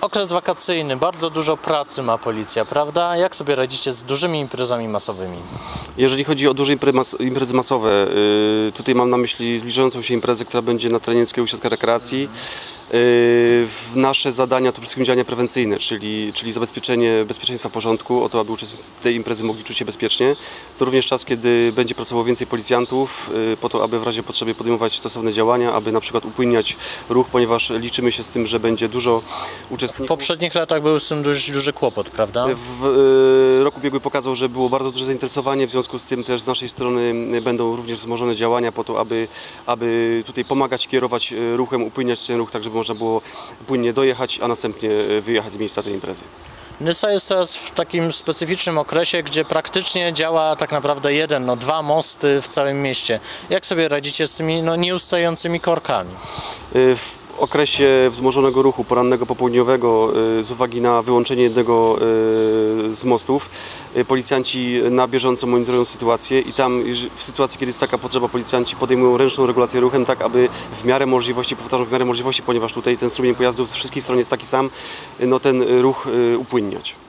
Okres wakacyjny, bardzo dużo pracy ma policja, prawda? Jak sobie radzicie z dużymi imprezami masowymi? Jeżeli chodzi o duże imprezy masowe, y, tutaj mam na myśli zbliżającą się imprezę, która będzie na terenie Ośrodka Rekreacji. Y, w nasze zadania to przede wszystkim działania prewencyjne, czyli, czyli zabezpieczenie bezpieczeństwa porządku, o to, aby uczestnicy tej imprezy mogli czuć się bezpiecznie. To również czas, kiedy będzie pracowało więcej policjantów, y, po to, aby w razie potrzeby podejmować stosowne działania, aby na przykład upłynniać ruch, ponieważ liczymy się z tym, że będzie dużo W uczestników. poprzednich latach był z tym dość duży kłopot, prawda? W e, roku ubiegły pokazał, że było bardzo duże zainteresowanie, w związku z tym też z naszej strony będą również wzmożone działania po to, aby, aby tutaj pomagać kierować e, ruchem, upłyniać ten ruch, tak żeby można było płynnie dojechać, a następnie e, wyjechać z miejsca tej imprezy. Nysa jest teraz w takim specyficznym okresie, gdzie praktycznie działa tak naprawdę jeden, no dwa mosty w całym mieście. Jak sobie radzicie z tymi no, nieustającymi korkami? W okresie wzmożonego ruchu porannego, popołudniowego e, z uwagi na wyłączenie jednego e, z mostów e, policjanci na bieżąco monitorują sytuację i tam w sytuacji, kiedy jest taka potrzeba, policjanci podejmują ręczną regulację ruchem tak, aby w miarę możliwości, powtarzam, w miarę możliwości, ponieważ tutaj ten strumień pojazdów z wszystkich stron jest taki sam, no ten ruch upłynniać.